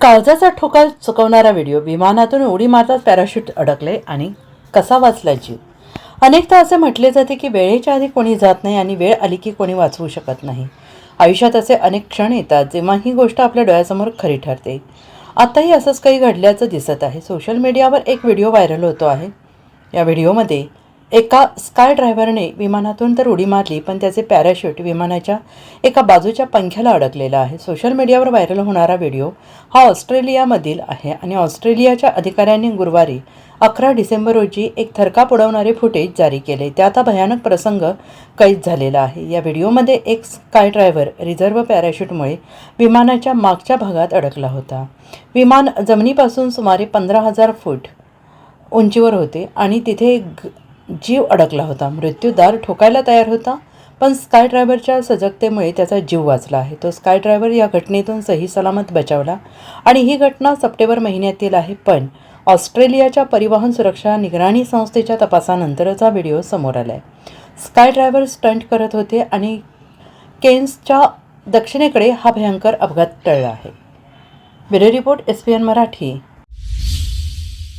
काळजाचा ठोका चुकवणारा व्हिडिओ विमानातून उडी मारतात पॅराशूट अडकले आणि कसा वाचला जीव? अनेकदा असे म्हटले जाते की वेळेच्या आधी कोणी जात नाही आणि वेळ आली की कोणी वाचवू शकत नाही. आयुष्यात असे अनेक क्षण येतात जेव्हा ही गोष्ट आपल्या डोळ्यासमोर खरी ठरते. आत्ताही असंच काही घडल्याचं दिसत आहे. सोशल मीडियावर एक व्हिडिओ व्हायरल होतो आहे. या व्हिडिओमध्ये एका स्काय ड्रायव्हरने विमानातून तर उडी मारली पण त्याचे पॅराशूट विमानाच्या एका बाजूच्या पंख्याला अडकलेला आहे. सोशल मीडियावर व्हायरल होणारा व्हिडिओ हा ऑस्ट्रेलियामधील आहे आणि ऑस्ट्रेलियाच्या अधिकाऱ्यांनी गुरुवारी अकरा डिसेंबर रोजी एक थरकाप उडवणारे फुटेज जारी केले. त्यात हा भयानक प्रसंग कैद झालेला आहे. या व्हिडिओमध्ये एक स्काय ड्रायव्हर रिझर्व्ह पॅराशूटमुळे विमानाच्या मागच्या भागात अडकला होता. विमान जमिनीपासून सुमारे पंधरा हजार फूट उंचीवर होते आणि तिथे एक जीव अडकला होता. मृत्यूदार ठोकायला तयार होता पण स्काय ड्रायव्हरच्या सजगतेमुळे त्याचा जीव वाचला आहे. तो स्काय ड्रायव्हर या घटनेतून सही सलामत बचावला आणि ही घटना सप्टेंबर महिन्यातील आहे पण ऑस्ट्रेलियाच्या परिवहन सुरक्षा निगराणी संस्थेच्या तपासानंतरचा व्हिडिओ समोर आला आहे स्काय ड्रायव्हर स्टंट करत होते आणि केन्सच्या दक्षिणेकडे हा भयंकर अपघात टळला आहे. Bureau report S P N Marathi.